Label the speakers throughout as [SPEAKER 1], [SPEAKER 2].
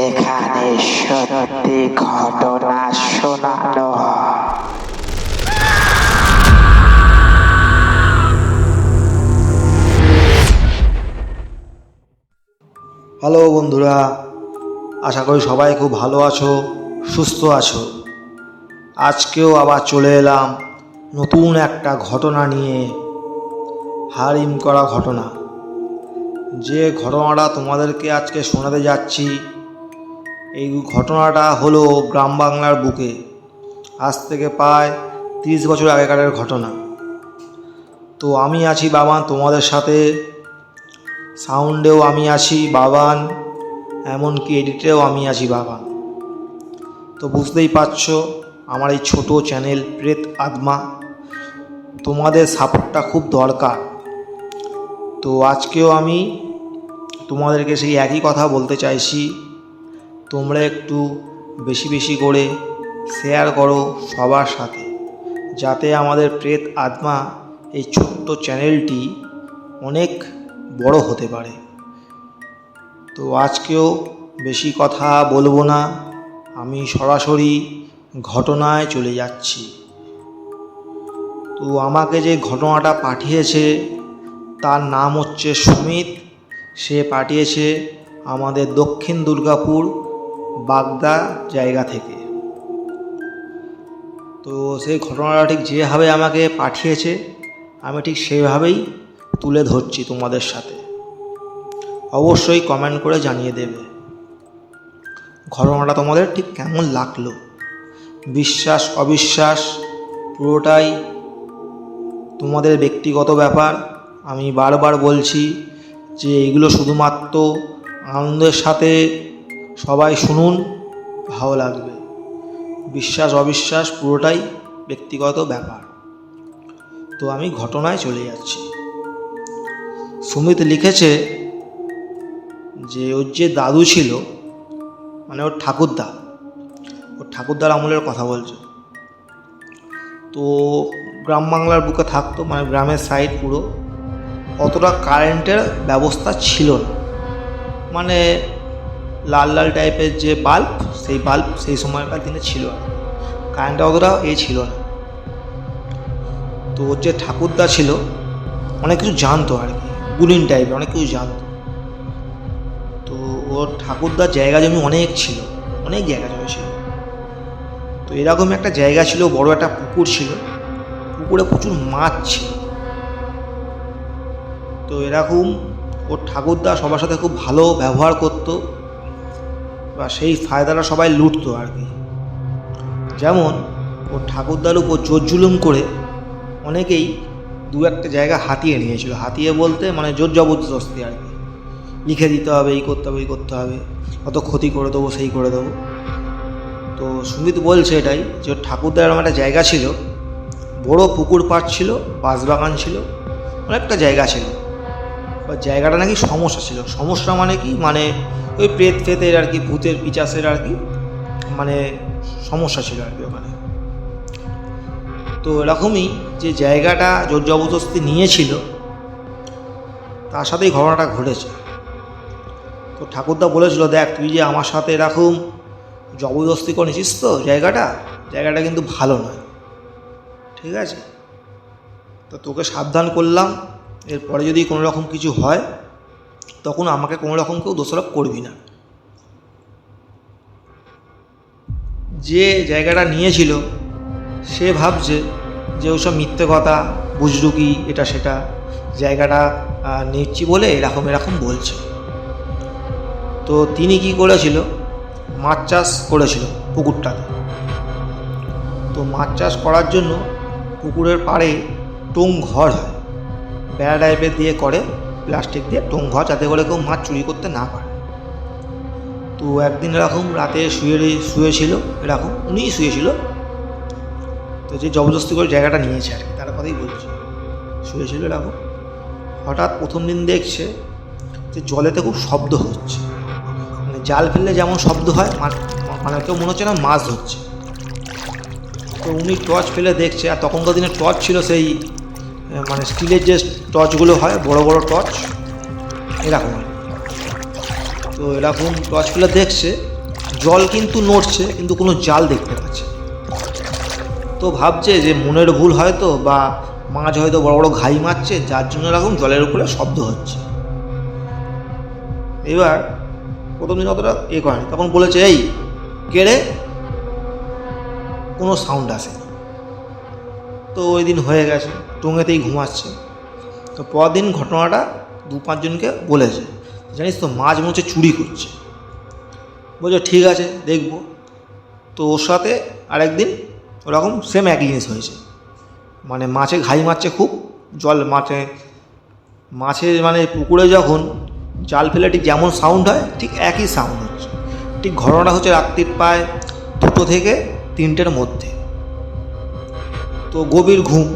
[SPEAKER 1] এখানে সত্যি ঘটনা শোনানো হয়।
[SPEAKER 2] হ্যালো বন্ধুরা, আশা করি সবাই খুব ভালো আছো, সুস্থ আছো আজকেও আবার চলে এলাম নতুন একটা ঘটনা নিয়ে হারিম করা ঘটনা যে ঘটনাটা তোমাদেরকে আজকে শোনাতে যাচ্ছি, এই ঘটনাটা হলো গ্রাম বাংলার বুকে। আজ থেকে প্রায় তিরিশ বছর আগেকারের ঘটনা। তো আমি আছি বাবা তোমাদের সাথে। সাউন্ডেও আমি আছি বাবান, এমনকি এডিটেও আমি আছি বাবান। তো বুঝতেই পারছ, আমার এই ছোট চ্যানেল প্রেত আত্মা তোমাদের সাপোর্টটা খুব দরকার। তো আজকেও আমি তোমাদেরকে সেই একই কথা বলতে চাইছি। তোমরা একটু বেশি বেশি করে শেয়ার করো সবার সাথে, যাতে আমাদের প্রেত আত্মা এই ছোট্ট চ্যানেলটি অনেক বড় হতে পারে। তো আজকেও বেশি কথা বলব না, আমি সরাসরি ঘটনায় চলে যাচ্ছি। তো আমাকে যে ঘটনাটা পাঠিয়েছে, তার নাম হচ্ছে সুমিত। সে পাঠিয়েছে আমাদের দক্ষিণ দুর্গাপুর বাগদা জায়গা থেকে। তো সেই ঘটনাটা ঠিক যেভাবে আমাকে পাঠিয়েছে, আমি ঠিক সেভাবেই তুলে ধরছি তোমাদের সাথে। অবশ্যই কমেন্ট করে জানিয়ে দেবে। ঘটনাটা তোমাদের ঠিক কেমন লাগল? বিশ্বাস, অবিশ্বাস, পুরোটাই তোমাদের ব্যক্তিগত ব্যাপার। আমি বারবার বলছি যে এগুলো শুধুমাত্র আনন্দের সাথে সবাই শুনুন, ভালো লাগবে। বিশ্বাস, অবিশ্বাস পুরোটাই ব্যক্তিগত ব্যাপার। তো আমি ঘটনায় চলে যাচ্ছি। সুমিত লিখেছে যে ওর যে দাদু ছিল মানে ওর ঠাকুরদা, ওর ঠাকুরদার আমলের কথা বলছে। তো গ্রাম বাংলার বুকে থাকতো মানে গ্রামের সাইড পুরো। অতটা কারেন্টের ব্যবস্থা ছিল না। মানে লাল লাল টাইপের যে বাল্ব সেই বাল্ব সেই সময়কার দিনে ছিল না। কারেন্টটা অতটা এ ছিল না। তো ওর যে ঠাকুরদা ছিল, অনেক কিছু জানতো আর কি গুলিন টাইপের অনেক কিছু জানতো। তো ওর ঠাকুরদার জায়গা জমি অনেক ছিল, অনেক জায়গা জমি ছিল। তো এরকম একটা জায়গা ছিল, বড় একটা পুকুর ছিল। পুকুরে প্রচুর মাছ ছিল। তো এরকম ওর ঠাকুরদা সবার সাথে খুব ভালো ব্যবহার করতো বা সেই ফায়দাটা সবাই লুটতো আর কি। যেমন ওর ঠাকুরদার উপর জোর জুলুম করে অনেকেই দু একটা জায়গা হাতিয়ে নিয়েছিল। হাতিয়ে বলতে মানে জোর জবরদস্তি আর কি। লিখে দিতে হবে, এই করতে হবে এই করতে হবে। কত ক্ষতি করে দেবো, সেই করে দেবো। তো সুমিত বলছে এটাই যে ঠাকুরদার এরকম একটা জায়গা ছিল, বড় পুকুর পাড় ছিল, বাঁশবাগান ছিল, অনেকটা জায়গা ছিল। বা জায়গাটা নাকি সমস্যা ছিল। সমস্যা মানে কি? মানে ওই প্রেত ফেতের আর কি, ভূতের পিচাসের আর কি মানে সমস্যা ছিল আর কি ওখানে। তো এরকমই যে জায়গাটা জোর জবরদস্তি নিয়েছিল, তার সাথেই ঘটনাটা ঘটেছে। তো ঠাকুরদা বলেছিল, দেখ, তুই যে আমার সাথে এরকম জবরদস্তি করেছিস তো জায়গাটা জায়গাটা কিন্তু ভালো নয়। ঠিক আছে? তো তোকে সাবধান করলাম এরপরে যদি কোনো রকম কিছু হয়, তখন আমাকে কোনো রকম কেউ দোষারোপ করবি না। যে জায়গাটা নিয়েছিল, সে ভাবছে যে ওসব মিথ্যে কথা, বুজরুকি, এটা সেটা, জায়গাটা নিচ্ছি বলে এরকম এরকম বলছে। তো তিনি কি করেছিল? মাছ চাষ করেছিল পুকুরটাতে। তো মাছ চাষ করার জন্য পুকুরের পাড়ে টোং ঘর হয়। টাইপের দিয়ে করে প্লাস্টিক দিয়ে টোং ঘর, যাতে করে কেউ মাছ চুরি করতে না পারে। তো একদিন এরকম রাতে শুয়ে শুয়েছিল, এরকম উনিই শুয়েছিল। তো যে জবরদস্তি করে জায়গাটা নিয়েছে আর কি, তার কথাই বলছি। শুয়েছিল এরকম। হঠাৎ প্রথম দিন দেখছে যে জলেতে খুব শব্দ হচ্ছে। মানে জাল ফেললে যেমন শব্দ হয় মানে কেউ মনে হচ্ছে না মাছ ধরছে। তো উনি টর্চ ফেলে দেখছে, আর তখনকার দিনে টর্চ ছিল সেই মানে স্টিলের যে টর্চগুলো হয়, বড় বড় টর্চ এরকম। তো এরকম টর্চ ফেলে দেখছে, জল কিন্তু নড়ছে, কিন্তু কোনো জাল দেখতে পাচ্ছে তো ভাবছে যে মনের ভুল হয়তো বা মাছ হয়তো বড় বড় ঘাই মারছে, যার জন্য এরকম জলের উপরে শব্দ হচ্ছে। এবার প্রথম দিন অতটা এ করেনি, তখন বলেছে, এই কেড়ে কোনো সাউন্ড আসেনি। তো ওই দিন হয়ে গেছে। টুঙেতেই ঘুমাচ্ছে। তো পরদিন ঘটনাটা দু পাঁচজনকে বলেছে। জানিস তো, মাছ মুছে চুরি করছে। বলছে, ঠিক আছে, দেখব। তো ওর সাথে আরেকদিন ওরকম সেম একই জিনিস হয়েছে। মানে মাছে ঘাই মারছে খুব, জল মাছে মাছের মানে পুকুরে যখন জাল ফেলে ঠিক যেমন সাউন্ড হয়, ঠিক একই সাউন্ড হচ্ছে। ঠিক ঘটনাটা হচ্ছে রাত্রির প্রায় দুটো থেকে তিনটের মধ্যে। তো গভীর ঘুম।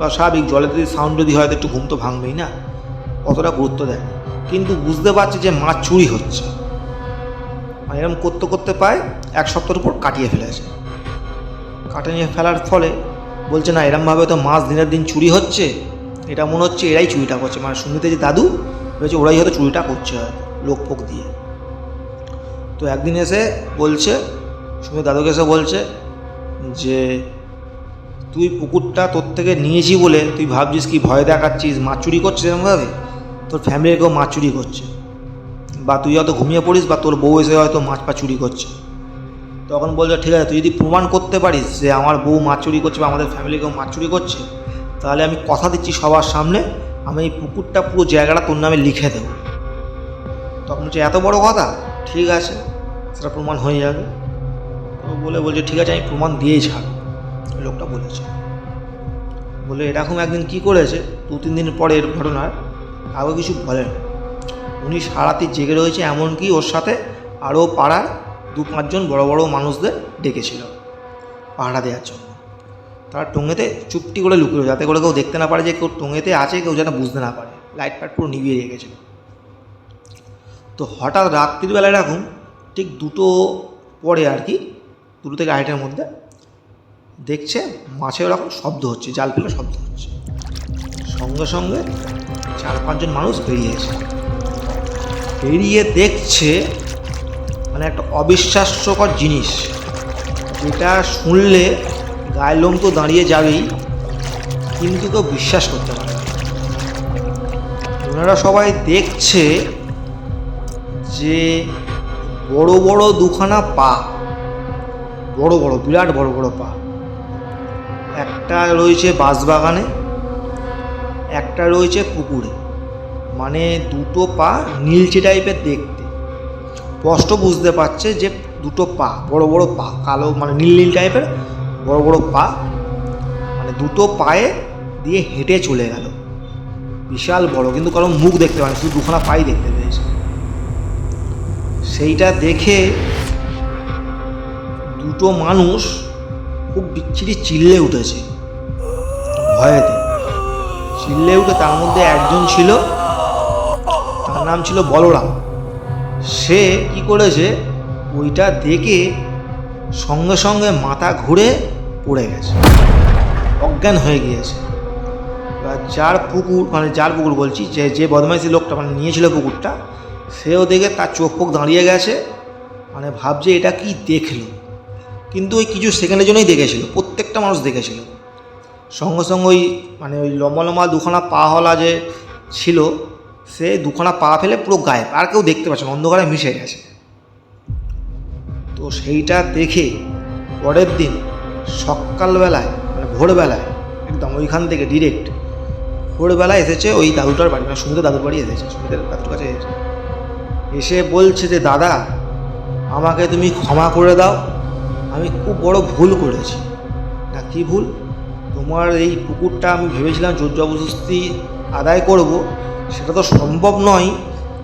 [SPEAKER 2] বা স্বাভাবিক জলে যদি সাউন্ড যদি হয়, তো একটু ঘুম তো ভাঙবেই না? অতটা গুরুত্ব দেয় কিন্তু বুঝতে পারছে যে মাছ চুরি হচ্ছে। মানে এরকম করতে করতে পায় এক সপ্তাহের উপর কাটিয়ে ফেলেছে কাটিয়ে ফেলার ফলে বলছে, না, এরমভাবে তো মাছ দিনের দিন চুরি হচ্ছে। এটা মনে হচ্ছে এরাই চুরিটা করছে। মানে সুমিতে যে দাদু ভেবেছে ওরাই হয়তো চুরিটা করছে লোক ফোক দিয়ে। তো একদিন এসে বলছে সুমিত দাদুকে এসে বলছে যে তুই পুকুরটা তোর থেকে নিয়েছি বলে তুই ভাবছিস কি ভয় দেখাচ্ছিস? মাছ চুরি করছিস এরকমভাবে তোর ফ্যামিলির কেউ মাছ চুরি করছে। বা তুই হয়তো ঘুমিয়ে পড়িস বা তোর বউ এসে হয়তো মাছ পা চুরি করছে। তখন বলছে, ঠিক আছে, তুই যদি প্রমাণ করতে পারিস যে আমার বউ মাছ চুরি করছে বা আমাদের ফ্যামিলি কেউ মাছ চুরি করছে, তাহলে আমি কথা দিচ্ছি সবার সামনে। আমি এই পুকুরটা পুরো জায়গাটা তোর নামে লিখে দেবো। তখন হচ্ছে এত বড় কথা? ঠিক আছে, সেটা প্রমাণ হয়ে যাবে। বলে, বলছে, ঠিক আছে, আমি প্রমাণ দিয়েই ছাড় লোকটা বলেছে। বলে, এরকম একদিন কি করেছে? দু, তিন দিন পরের ঘটনার আগে কিছু বলেন উনি সারাতি জেগে রয়েছে এমনকি ওর সাথে আরও পাড়ার দু পাঁচজন বড় বড় মানুষদের ডেকেছিল পাহারা দেওয়ার জন্য। তারা টঙ্গেতে চুপটি করে লুকিয়ে যাতে করে কেউ দেখতে না পারে যে কেউ টঙ্গেতে আছে, কেউ যেন বুঝতে না পারে। লাইট ফাইট পুরো নিভিয়ে রেখেছিল তো হঠাৎ রাত্রিবেলা এরকম ঠিক দুটো পরে আর কি, দুটো থেকে আড়াইটার মধ্যে দেখছে মাছে ওরকম শব্দ হচ্ছে, জাল ফেলে শব্দ হচ্ছে। সঙ্গে সঙ্গে চার পাঁচজন মানুষ বেরিয়েছে বেরিয়ে দেখছে মানে একটা অবিশ্বাস্যকর জিনিস। যেটা শুনলে গায়ের লোম তো দাঁড়িয়ে যাবেই, কিন্তু কেউ বিশ্বাস করতে পারে ওনারা সবাই দেখছে যে বড় বড় দুখানা পা, বড় বড়, বিরাট বড় বড় পা একটা রয়েছে বাঁশবাগানে, একটা রয়েছে পুকুরে। মানে দুটো পা নীলচে টাইপের দেখতে। স্পষ্ট বুঝতে পারছে যে দুটো পা, বড় বড় পা, কালো মানে নীল নীল টাইপের, বড় বড় পা মানে দুটো পায়ে দিয়ে হেঁটে চলে গেল। বিশাল বড়, কিন্তু কারও মুখ দেখতে পায়নি, শুধু দুখানা পাই দেখতে পেয়েছে। সেইটা দেখে দুটো মানুষ খুব বিচ্ছিরি চিল্লে উঠেছে। ভয়েতে। চিল্লে উঠে তার মধ্যে একজন ছিল, তার নাম ছিল বলরাম। সে কি করেছে, ওইটা দেখে সঙ্গে সঙ্গে মাথা ঘুরে পড়ে গেছে। অজ্ঞান হয়ে গিয়েছে। যার পুকুর মানে যার পুকুর বলছি, যে যে বদমাইশি লোকটা মানে নিয়েছিল পুকুরটা, সেও দেখে তার চোখ দাঁড়িয়ে গেছে। মানে ভাবছে এটা কি দেখল। কিন্তু ওই কিছু সেকেন্ডের জন্যই দেখেছিল, প্রত্যেকটা মানুষ দেখেছিল। সঙ্গে সঙ্গে ওই মানে ওই লম্বা লম্বা দুখানা পা হলা যে ছিল, সে দুখানা পা ফেলে পুরো গায়েব, আর কেউ দেখতে পাচ্ছে না, অন্ধকারে মিশে গেছে। তো সেইটা দেখে পরের দিন সকালবেলায় মানে ভোরবেলায়, একদম ওইখান থেকে ডিরেক্ট ভোরবেলায় এসেছে ওই দাদুটার বাড়ি মানে সুমিতের দাদুর বাড়ি এসেছে, সুমিতের দাদুর কাছে এসেছে। এসে বলছে যে, দাদা, আমাকে তুমি ক্ষমা করে দাও আমি খুব বড় ভুল করেছি। না, কী ভুল? তোমার এই পুকুরটা আমি ভেবেছিলাম জবরদস্তি আদায় করব, সেটা তো সম্ভব নয়,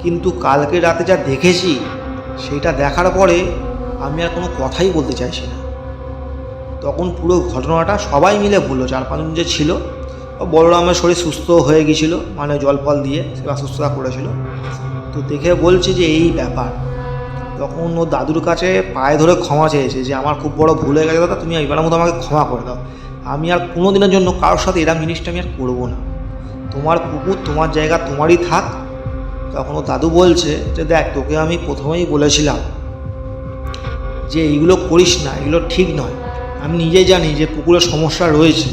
[SPEAKER 2] কিন্তু কালকে রাতে যা দেখেছি, সেটা দেখার পরে আমি আর কোনো কথাই বলতে চাইছি না। তখন পুরো ঘটনাটা সবাই মিলে বলল চার পাঁচজন যে ছিল, বলরামের শরীর সুস্থ হয়ে গিয়েছিল মানে জল ফল দিয়ে সে অসুস্থতা করেছিল। তো দেখে বলছে যে এই ব্যাপার তখন ও দাদুর কাছে পায়ে ধরে ক্ষমা চেয়েছে যে, আমার খুব বড় ভুল হয়ে গেছে দাদা, তুমি এবারের মতো আমাকে ক্ষমা করে দাও। আমি আর কোনো দিনের জন্য কারোর সাথে এরম জিনিসটা আমি আর করব না। তোমার পুকুর তোমার জায়গা তোমারই থাক। তখন ও দাদু বলছে যে, দেখ, তোকে আমি প্রথমেই বলেছিলাম যে, এইগুলো করিস না, এগুলো ঠিক নয়। আমি নিজেই জানি যে পুকুরে সমস্যা রয়েছে।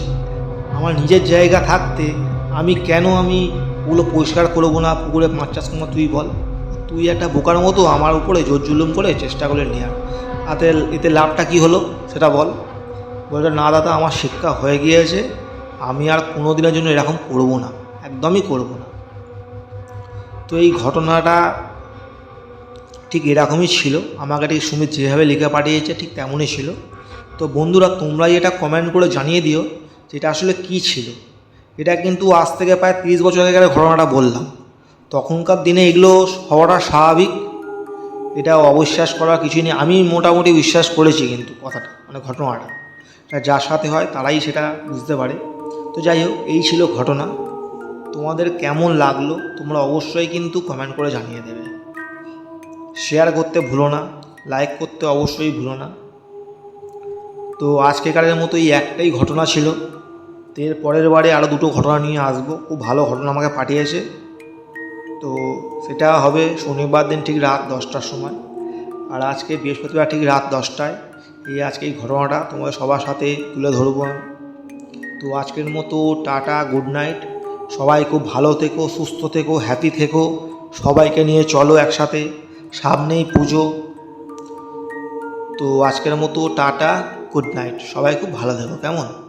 [SPEAKER 2] আমার নিজের জায়গা থাকতে আমি কেন আমি ওগুলো পরিষ্কার করব না? পুকুরে মাছ চাষ করব তুই বল। তুই একটা বোকার মতো আমার উপরে জোর জুলুম করে চেষ্টা করে নেওয়ার তাতে এতে লাভটা কি হলো সেটা বল। বলছে, না দাদা, আমার শিক্ষা হয়ে গিয়েছে। আমি আর কোনো দিনের জন্য এরকম করব না। একদমই করব না। তো এই ঘটনাটা ঠিক এরকমই ছিল। আমাকে ঠিক সুমিত যেভাবে লিখে পাঠিয়েছে ঠিক তেমনই ছিল। তো বন্ধুরা, তোমরাই এটা কমেন্ট করে জানিয়ে দিও যে এটা আসলে কী ছিল। এটা কিন্তু আজ থেকে প্রায় তিরিশ বছর আগে ঘটনাটা বললাম। তখনকার দিনে এগুলো হওয়াটা স্বাভাবিক। এটা অবিশ্বাস করার কিছুই নেই। আমি মোটামুটি বিশ্বাস করেছি কিন্তু কথাটা মানে ঘটনাটা। এটা যার সাথে হয় তারাই সেটা বুঝতে পারে। তো যাই হোক, এই ছিল ঘটনা। তোমাদের কেমন লাগল তোমরা অবশ্যই কিন্তু কমেন্ট করে জানিয়ে দেবে। শেয়ার করতে ভুলো না লাইক করতে অবশ্যই ভুলো না। তো আজকেকারের মতো এই একটাই ঘটনা ছিল। তো এর পরের বারে আরও দুটো ঘটনা নিয়ে আসব। খুব ভালো ঘটনা আমাকে পাঠিয়েছে। তো সেটা হবে শনিবার দিন ঠিক রাত দশটার সময়। আর আজকে বৃহস্পতিবার ঠিক রাত দশটায়। এই আজকে এই ঘটনাটা তোমাদের সবার সাথে তুলে ধরবো আমি। তো আজকের মতো টাটা গুড নাইট সবাই খুব ভালো থেকো, সুস্থ থেকো হ্যাপি থেকো। সবাইকে নিয়ে চলো একসাথে। সামনেই পুজো। তো আজকের মতো টাটা গুড নাইট সবাই খুব ভালো থেকো, কেমন?